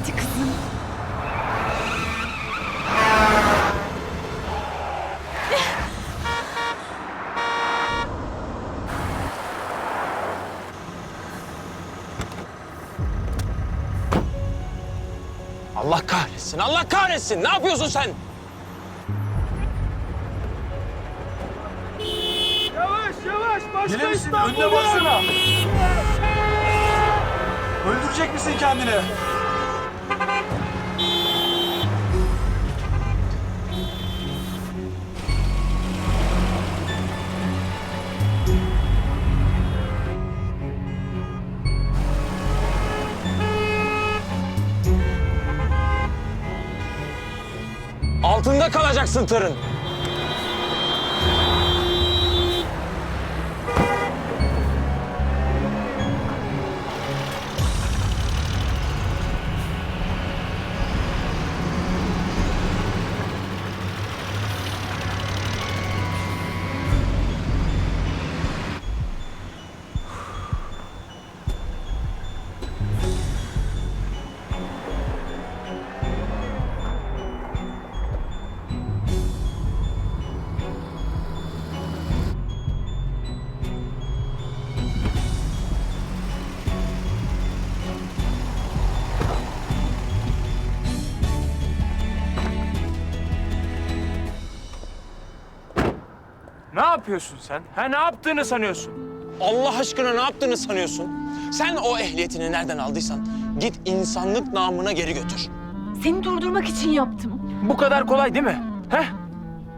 Hadi kızım. Allah kahretsin, Allah kahretsin. Ne yapıyorsun sen? Yavaş yavaş başka Gelir misin? İstanbul Önüne baksana. Öldürecek misin kendini? Altında kalacaksın tırın. Ne yapıyorsun sen? Ha ne yaptığını sanıyorsun? Allah aşkına ne yaptığını sanıyorsun? Sen o ehliyetini nereden aldıysan git insanlık namına geri götür. Seni durdurmak için yaptım. Bu kadar kolay değil mi? He?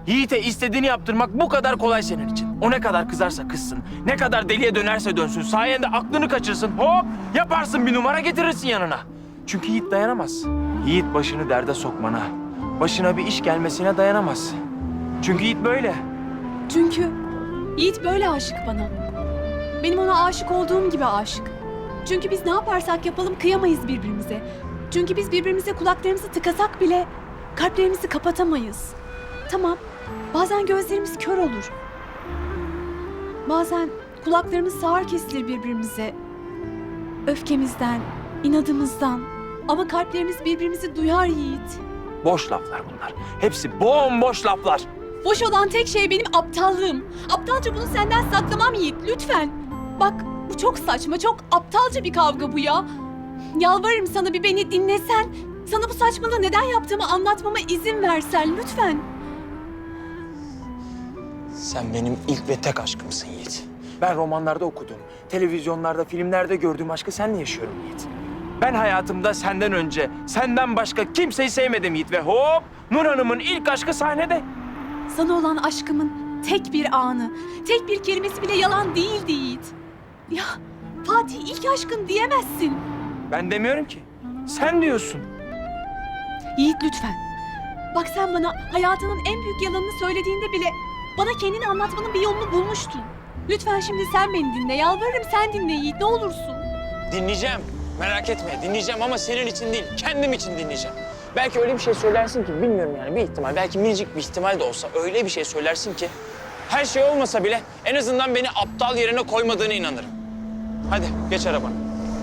Yiğit'e istediğini yaptırmak bu kadar kolay senin için. O ne kadar kızarsa kızsın, ne kadar deliye dönerse dönsün, sayende aklını kaçırsın, hop yaparsın bir numara getirirsin yanına. Çünkü Yiğit dayanamaz. Yiğit başını derde sokmana, başına bir iş gelmesine dayanamaz. Çünkü Yiğit böyle. Çünkü Yiğit böyle aşık bana. Benim ona aşık olduğum gibi aşık. Çünkü biz ne yaparsak yapalım kıyamayız birbirimize. Çünkü biz birbirimize kulaklarımızı tıkasak bile kalplerimizi kapatamayız. Tamam, bazen gözlerimiz kör olur. Bazen kulaklarımız sağır kesilir birbirimize. Öfkemizden, inadımızdan. Ama kalplerimiz birbirimizi duyar Yiğit. Boş laflar bunlar. Hepsi bomboş laflar. Boş olan tek şey benim aptallığım. Aptalca bunu senden saklamam Yiğit, lütfen. Bak, bu çok saçma, çok aptalca bir kavga bu ya. Yalvarırım sana bir beni dinlesen. Sana bu saçmalığı neden yaptığımı anlatmama izin versen lütfen. Sen benim ilk ve tek aşkımsın Yiğit. Ben romanlarda okudum, televizyonlarda, filmlerde gördüğüm aşkı seninle yaşıyorum Yiğit. Ben hayatımda senden önce, senden başka kimseyi sevmedim Yiğit ve hop Nur Hanım'ın ilk aşkı sahnede. Sana olan aşkımın tek bir anı, tek bir kelimesi bile yalan değildi Yiğit. Ya Fatih ilk aşkın diyemezsin. Ben demiyorum ki. Sen diyorsun. Yiğit lütfen. Bak sen bana hayatının en büyük yalanını söylediğinde bile bana kendini anlatmanın bir yolunu bulmuştun. Lütfen şimdi sen beni dinle. Yalvarırım sen dinle Yiğit ne olursun. Dinleyeceğim. Merak etme dinleyeceğim ama senin için değil, kendim için dinleyeceğim. Belki öyle bir şey söylersin ki bilmiyorum yani bir ihtimal. Belki minicik bir ihtimal de olsa öyle bir şey söylersin ki her şey olmasa bile en azından beni aptal yerine koymadığını inanırım. Hadi geç arabana.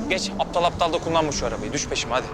Geç aptal aptal da kullanma şu arabayı. Düş peşime hadi.